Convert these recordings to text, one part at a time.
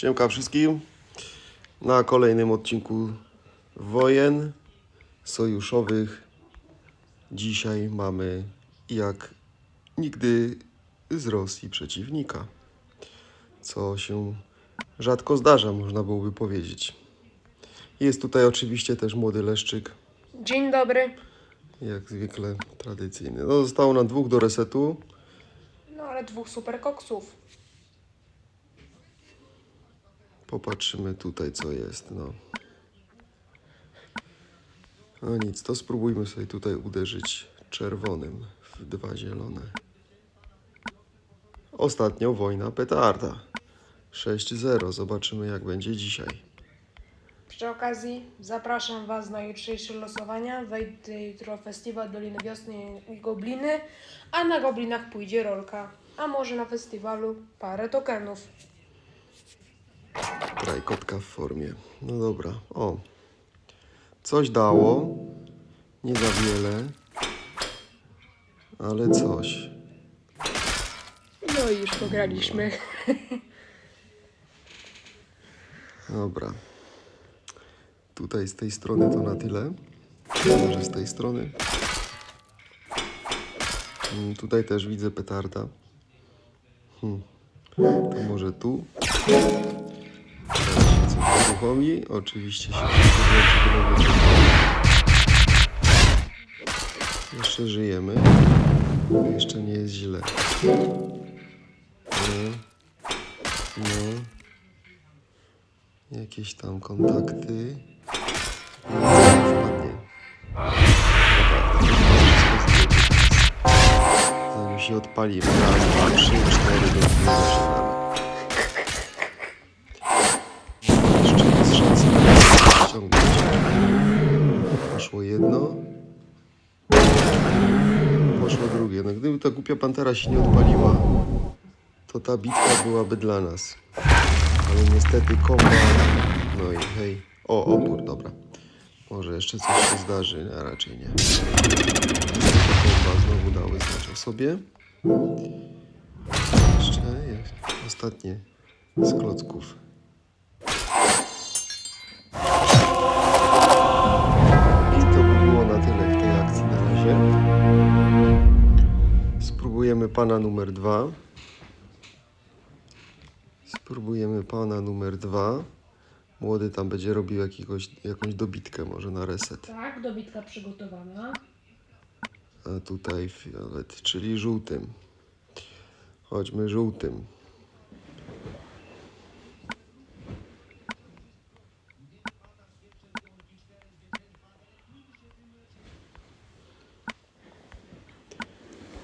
Siemka wszystkim. Na kolejnym odcinku wojen sojuszowych. Dzisiaj mamy jak nigdy z Rosji przeciwnika. Co się rzadko zdarza, można byłoby powiedzieć. Jest tutaj oczywiście też młody leszczyk, Dzień dobry. jak zwykle tradycyjny. No, zostało nam dwóch do resetu. No ale dwóch super koksów. Popatrzymy tutaj, co jest. No. no nic, to spróbujmy sobie tutaj uderzyć czerwonym w dwa zielone. Ostatnio wojna petarda. 6-0. Zobaczymy, jak będzie dzisiaj. Przy okazji zapraszam Was na jutrzejsze losowania. Wejdzie jutro festiwal Doliny Wiosny i Gobliny, a na Goblinach pójdzie rolka. A może na festiwalu parę tokenów. Trajkotka w formie. No dobra. O. Coś dało. Nie za wiele. Ale coś. No i już pograliśmy. Dobra. Tutaj z tej strony to na tyle. Może z tej strony. Mm, Tutaj też widzę petarda. Hmm. To może tu. Coś uruchomi. Oczywiście się wszystko. Jeszcze żyjemy. Jeszcze nie jest źle. No. No jakieś tam kontakty. Co wpadnie. Zanim się odpalimy. Raz, dwa, trzy, cztery, do zaczynamy. Jeszcze jest szansa na to ściągnąć. Poszło jedno. Drugie. No gdyby ta głupia pantera się nie odpaliła, to ta bitwa byłaby dla nas. Ale niestety komba. No i hej. O, opór, dobra. Może jeszcze coś się zdarzy, a raczej nie. Komba znowu dały znać o sobie. Jeszcze ostatnie z klocków. Spróbujemy pana numer dwa. Spróbujemy pana numer dwa. Młody tam będzie robił jakiegoś, jakąś dobitkę może na reset. Tak, dobitka przygotowana. A tutaj fiolet, czyli żółtym. Chodźmy żółtym.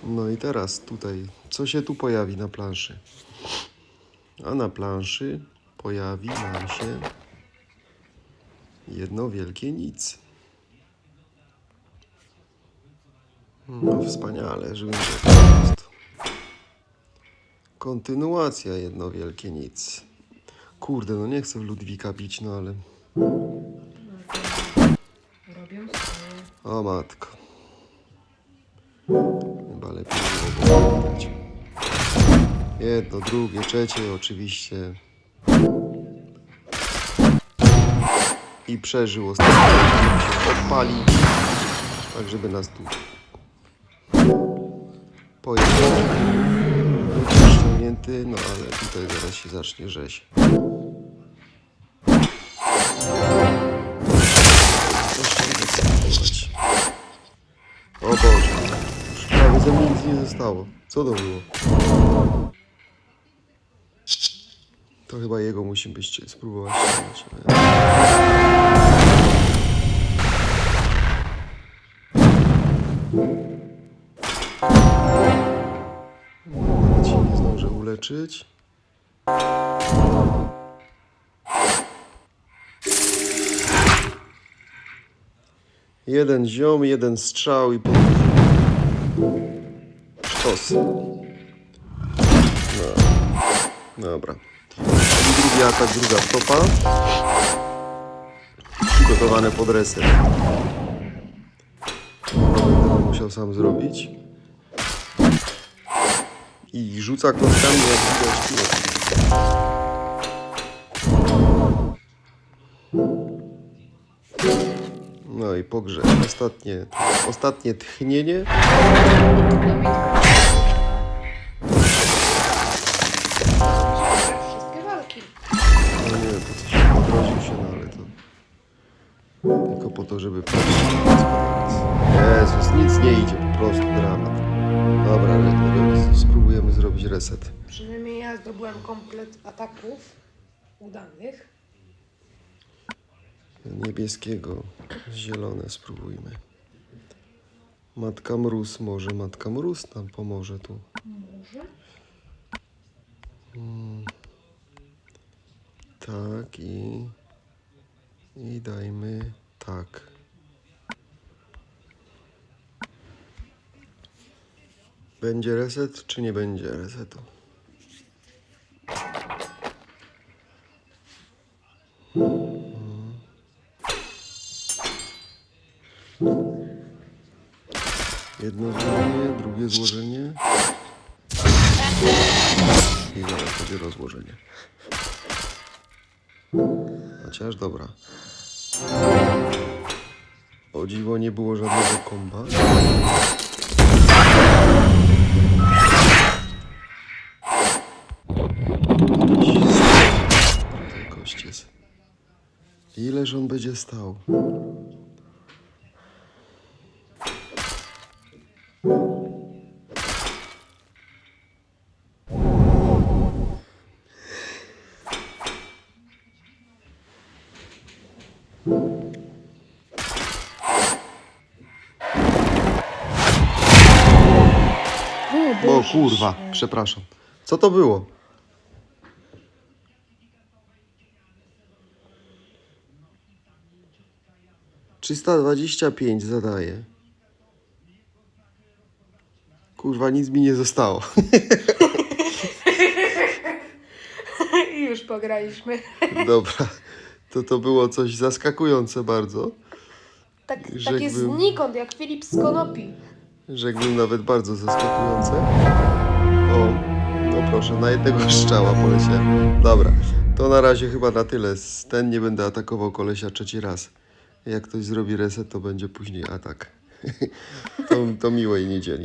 No i teraz tutaj, co się tu pojawi na planszy? A na planszy pojawi nam się jedno wielkie nic. No wspaniale, że będzie po prostu. Kontynuacja jedno wielkie nic. Kurde, no nie chcę w Ludwika bić, no ale... Swoje. O matko. Chyba lepiej było powiedzieć. Jedno, drugie, trzecie oczywiście. I przeżył ostatnio, żeby się odpalić. Tak, żeby nas tu pojechał. Ściągnięty, no ale tutaj zaraz się zacznie rzeź. Nie zostało. Co to było? To chyba jego musimy byście spróbować. Nawet się nie zdążę uleczyć. Jeden ziom, jeden strzał i podróż. Sztos. No. Dobra. I drugi atak, druga stopa. Przygotowane pod reset. Będę musiał sam zrobić. I rzuca kostkami jak widać pogrzeb. Ostatnie, ostatnie tchnienie. Wszystkie walki. No nie, to coś się, no ale to... Tylko po to, żeby patrzeć. Jezus, nic nie idzie, po prostu dramat. Dobra, re- spróbujemy zrobić reset. Przynajmniej ja zdobyłem komplet ataków udanych. Niebieskiego, zielone spróbujmy. Matka Mróz, może Matka Mróz nam pomoże tu. Może? Tak i... I dajmy tak. Będzie reset, czy nie będzie resetu? Jedno złożenie, drugie złożenie. I zaraz będzie rozłożenie. Chociaż dobra. O dziwo nie było żadnego komba. Ten kość jest. Ileż on będzie stał? Kurwa, przepraszam. Co to było? Trzysta dwadzieścia pięć zadaje. Kurwa, nic mi nie zostało. I już pograliśmy. Dobra, to to było coś zaskakujące bardzo. Tak, Rzekłbym- takie znikąd, jak Filip z Konopi. Rzekłbym nawet bardzo zaskakujące. O, no proszę, na jednego strzała poleciałem. Dobra, to na razie chyba na tyle. Ten nie będę atakował kolesia trzeci raz. Jak ktoś zrobi reset, to będzie później atak. to, to miłej niedzieli.